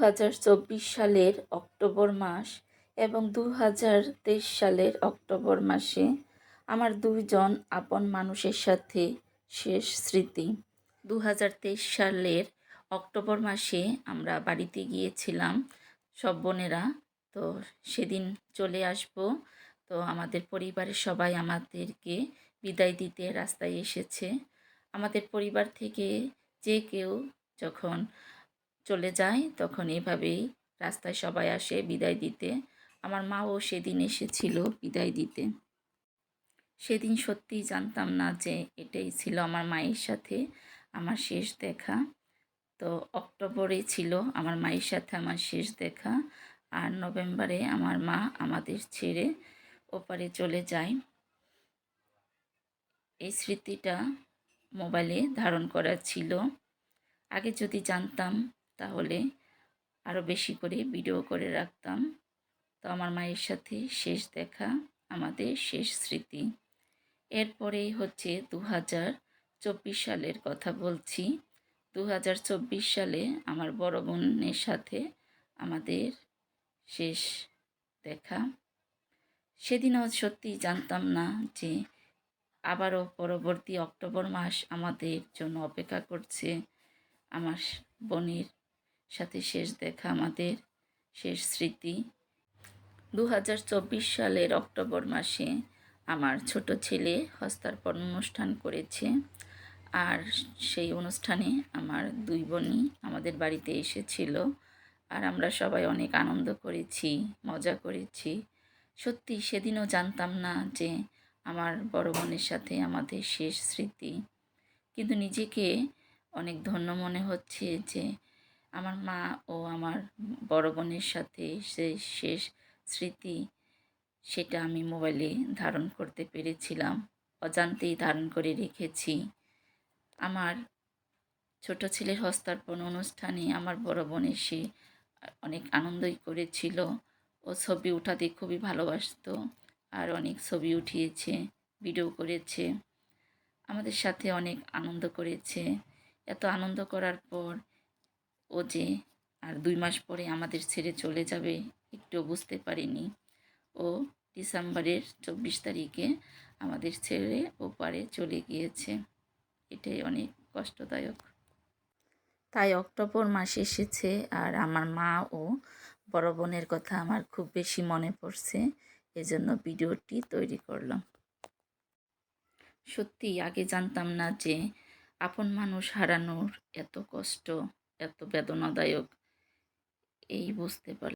হাজার চব্বিশ সালের অক্টোবর মাস এবং দু হাজার তেইশ সালের অক্টোবর মাসে আমার দুইজন আপন মানুষের সাথে শেষ স্মৃতি। দু হাজার তেইশ সালের অক্টোবর মাসে আমরা বাড়িতে গিয়েছিলাম সব বোনেরা। তো সেদিন চলে আসব। তো আমাদের পরিবারের সবাই আমাদেরকে বিদায় দিতে রাস্তায় এসেছে। আমাদের পরিবার থেকে যে কেউ যখন চলে যায়, তখন এভাবেই রাস্তায় সবাই আসে বিদায় দিতে। আমার মাও সেদিন এসেছিল বিদায় দিতে। সেদিন সত্যিই জানতাম না যে এটাই ছিল আমার মায়ের সাথে আমার শেষ দেখা। তো অক্টোবরে ছিল আমার মায়ের সাথে আমার শেষ দেখা আর নভেম্বরে আমার মা আমাদের ছেড়ে ওপারে চলে যায়। এই স্মৃতিটা মোবাইলে ধারণ করা ছিল। আগে যদি জানতাম তাহলে আরও বেশি করে ভিডিও করে রাখতাম। তো আমার মায়ের সাথে শেষ দেখা, আমাদের শেষ স্মৃতি। এরপরেই হচ্ছে দু হাজার চব্বিশ সালের কথা বলছি। দু হাজার চব্বিশ সালে আমার বড় বোনের সাথে আমাদের শেষ দেখা। সেদিনও সত্যি জানতাম না যে আবারও পরবর্তী অক্টোবর মাস আমাদের জন্য অপেক্ষা করছে। আমার বোনের সাথে শেষ দেখা আমাদের শেষ স্মৃতি। দু হাজার চব্বিশ সালের অক্টোবর মাসে আমার ছোট ছেলে হস্তার্পণ অনুষ্ঠান করেছে। আর সেই অনুষ্ঠানে আমার দুই বোনই আমাদের বাড়িতে এসেছিল। আর আমরা সবাই অনেক আনন্দ করেছি, মজা করেছি। সত্যি সেদিনও জানতাম না যে আমার বড় বোনের সাথে আমাদের শেষ স্মৃতি। কিন্তু নিজেকে অনেক ধন্য মনে হচ্ছে যে আমার মা ও আমার বড় বোনের সাথে সেই শেষ স্মৃতি সেটা আমি মোবাইলে ধারণ করতে পেরেছিলাম, অজান্তেই ধারণ করে রেখেছি। আমার ছোট ছেলের হস্তার্পণ অনুষ্ঠানে আমার বড় বোন এসে অনেক আনন্দই করেছিল ও ছবি উঠাতে খুবই ভালোবাসতো আর অনেক ছবি উঠিয়েছে, ভিডিও করেছে। আমাদের সাথে অনেক আনন্দ করেছে। এত আনন্দ করার পর ও যে আর দুই মাস পরে আমাদের ছেড়ে চলে যাবে একটুও বুঝতে পারিনি। ও ডিসেম্বরের চব্বিশ তারিখে আমাদের ছেড়ে ওপারে চলে গিয়েছে। এটাই অনেক কষ্টদায়ক। তাই অক্টোবর মাস এসেছে আর আমার মা ও বড় বোনের কথা আমার খুব বেশি মনে পড়ছে, এজন্য ভিডিওটি তৈরি করলাম। সত্যি আগে জানতাম না যে আপন মানুষ হারানোর এত কষ্ট। এত বেদনাদায়ক এই বুঝতে পারলাম।